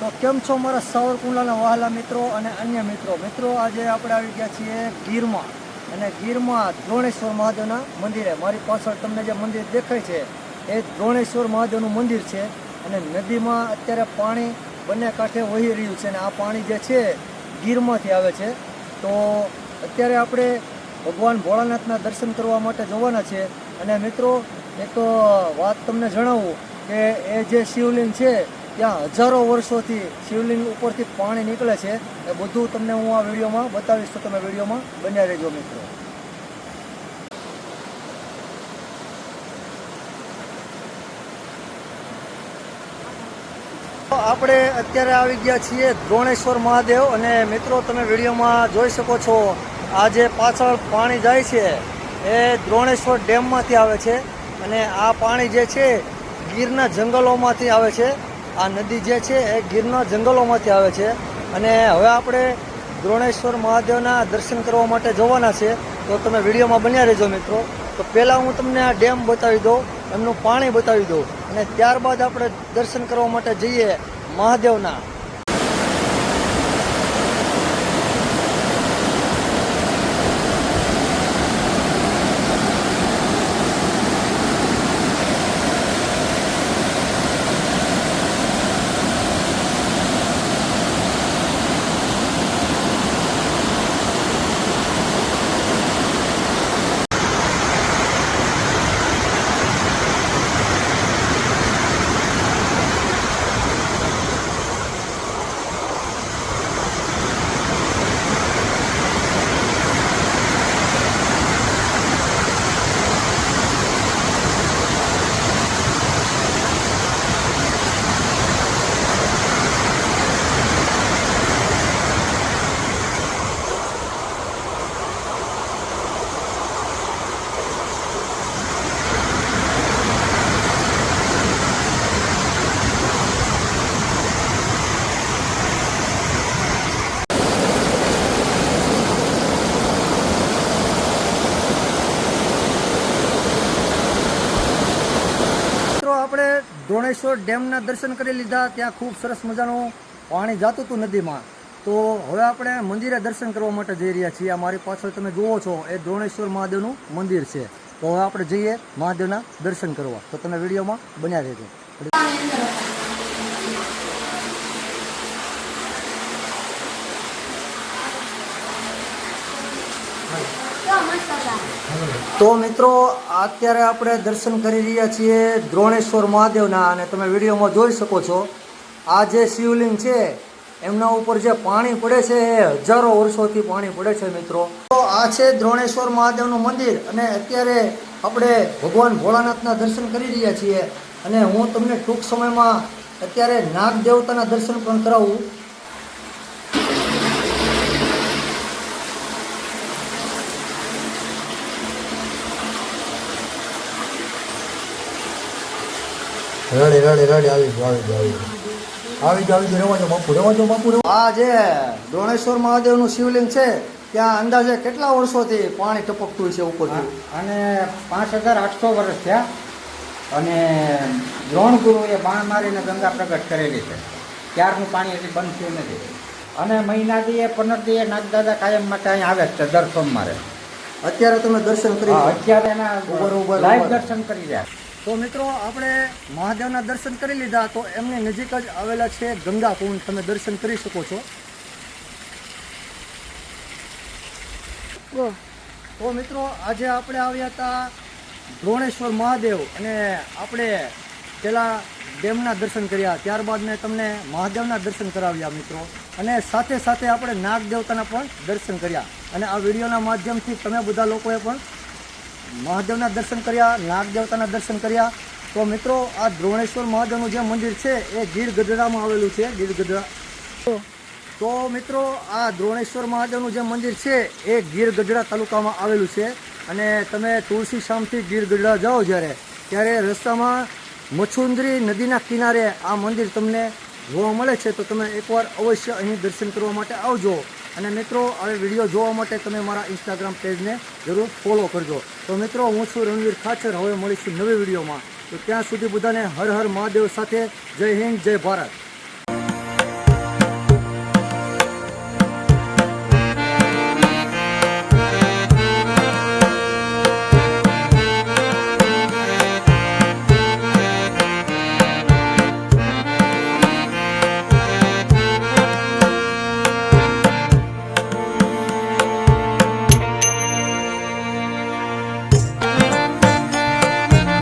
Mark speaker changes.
Speaker 1: તો કેમ છો મારા સાવરકુંડલાના વહાલા મિત્રો અને અન્ય મિત્રો? મિત્રો, આજે આપણે આવી ગયા છીએ ગીરમાં. અને ગીરમાં દ્રોણેશ્વર મહાદેવના મંદિરે. મારી પાછળ તમને જે મંદિર દેખાય છે, એ દ્રોણેશ્વર મહાદેવનું મંદિર છે. અને નદીમાં અત્યારે પાણી બંને કાંઠે વહી રહ્યું છે. અને આ પાણી જે છે, ગીરમાંથી આવે છે. તો અત્યારે આપણે ભગવાન ભોળાનાથના દર્શન કરવા માટે જવાના છે. અને મિત્રો, એક વાત તમને જણાવું કે એ જે શિવલિંગ છે ત્યાં હજારો વર્ષોથી શિવલિંગ ઉપરથી પાણી નીકળે છે. એ બધું તમને હું આ વિડીયોમાં બતાવીશ. તો તમે વિડીયોમાં બન્યા રહેજો મિત્રો. આપણે અત્યારે આવી ગયા છીએ દ્રોણેશ્વર મહાદેવ અને મિત્રો, તમે વિડીયોમાં જોઈ શકો છો, આ જે પાછળ પાણી જાય છે, એ દ્રોણેશ્વર ડેમમાંથી આવે છે અને આ પાણી જે છે, ગીરના જંગલોમાંથી આવે છે. આ નદી જે છે એ ગીરના જંગલોમાંથી આવે છે. અને હવે આપણે દ્રોણેશ્વર મહાદેવના દર્શન કરવા માટે જવાના છે. તો તમે વિડીયોમાં બન્યા રહેજો મિત્રો. તો પહેલાં હું તમને આ ડેમ બતાવી દઉં, એમનું પાણી બતાવી દઉં. અને ત્યારબાદ આપણે દર્શન કરવા માટે જઈએ મહાદેવના મિત્રો આપણે ધોણેશ્વર ડેમના દર્શન કરી લીધા, ત્યાં ખૂબ સરસ મજાનું પાણી જતું હતું નદીમાં. તો હવે આપણે મંદિરે દર્શન કરવા માટે જઈ રહ્યા છીએ. આ મારી પાછળ તમે જુઓ છો, એ દ્રોણેશ્વર મહાદેવનું મંદિર છે. તો હવે આપણે જઈએ મહાદેવના દર્શન કરવા. તો તમે વિડીયોમાં બન્યા રહેજો. તો મિત્રો, અત્યારે આપણે દર્શન કરી રહ્યા છીએ દ્રોણેશ્વર મહાદેવના અને તમે વિડીયોમાં જોઈ શકો છો, આ જે શિવલિંગ છે, એમના ઉપર જે પાણી પડે છે, એ હજારો વર્ષોથી પાણી પડે છે મિત્રો. તો આ છે દ્રોણેશ્વર મહાદેવનું મંદિર અને અત્યારે આપણે ભગવાન ભોળાનાથના દર્શન કરી રહ્યા છીએ. અને હું તમને ટૂંક સમયમાં અત્યારે નાગ દેવતાના દર્શન પણ કરાવું.
Speaker 2: રેડી રડે રડે આવી ગયો આવી ગયો આવી ગયો. આવી ગયો ગયો. બાપુ રેવાજો બાપુ
Speaker 1: આ જે દ્રોણેશ્વર મહાદેવનું શિવલિંગ છે ત્યાં અંદાજે કેટલા વર્ષોથી પાણી ટપકતું છે ઉપરથી?
Speaker 3: અને પાંચ હજાર આઠસો વર્ષ થયા અને દ્રોણ ગુરુએ બાણ મારીને ગંગા પ્રગટ કરેલી છે. ત્યારનું પાણી હજી બંધ થયું નથી. અને મહિના દીએ પંદર દીએ નાગદાદા કાયમ માટે અહીં આવે જ છે દર સોમવારે.
Speaker 1: અત્યારે તમે દર્શન કરી
Speaker 3: અત્યારે એના
Speaker 1: ઉપર ઉપર
Speaker 3: લાઈવ દર્શન કરી રહ્યા
Speaker 1: તો મિત્રો આપણે મહાદેવના દર્શન કરી લીધા. તો એમની નજીક જ આવેલા છે ગંગા કુંડ તમે દર્શન કરી શકો છો. તો મિત્રો આજે આપણે આવ્યા હતા દ્રોણેશ્વર મહાદેવ અને આપણે પેલા ડેમના દર્શન કર્યા. ત્યારબાદ મેં તમને મહાદેવના દર્શન કરાવ્યા મિત્રો. અને સાથે સાથે આપણે નાગ દેવતાના પણ દર્શન કર્યા. અને આ વિડીયોના માધ્યમથી તમે બધા લોકોએ પણ મહાદેવના દર્શન કર્યા, નાગ દેવતાના દર્શન કર્યા. તો મિત્રો, આ દ્રોણેશ્વર મહાદેવનું જે મંદિર છે, એ ગીર ગઢડામાં આવેલું છે ગીર ગઢડા તો મિત્રો, આ દ્રોણેશ્વર મહાદેવનું જે મંદિર છે, એ ગીર ગઢડા તાલુકામાં આવેલું છે. અને તમે તુલસી શામથી ગીર ગઢડા જાઓ જ્યારે, ત્યારે રસ્તામાં મછુંદરી નદીના કિનારે આ મંદિર તમને જોવા મળે છે. તો તમે એકવાર અવશ્ય અહીં દર્શન કરવા માટે આવજો. અને મિત્રો, હવે વીડિયો જોવા માટે તમે મારા ઇન્સ્ટાગ્રામ પેજને જરૂર ફોલો કરજો. તો મિત્રો, હું છું રણવીર ખાચર. હવે મળીશું નવી વિડીયોમાં. તો ત્યાં સુધી બધાને હર હર મહાદેવ સાથે જય હિન્દ, જય ભારત.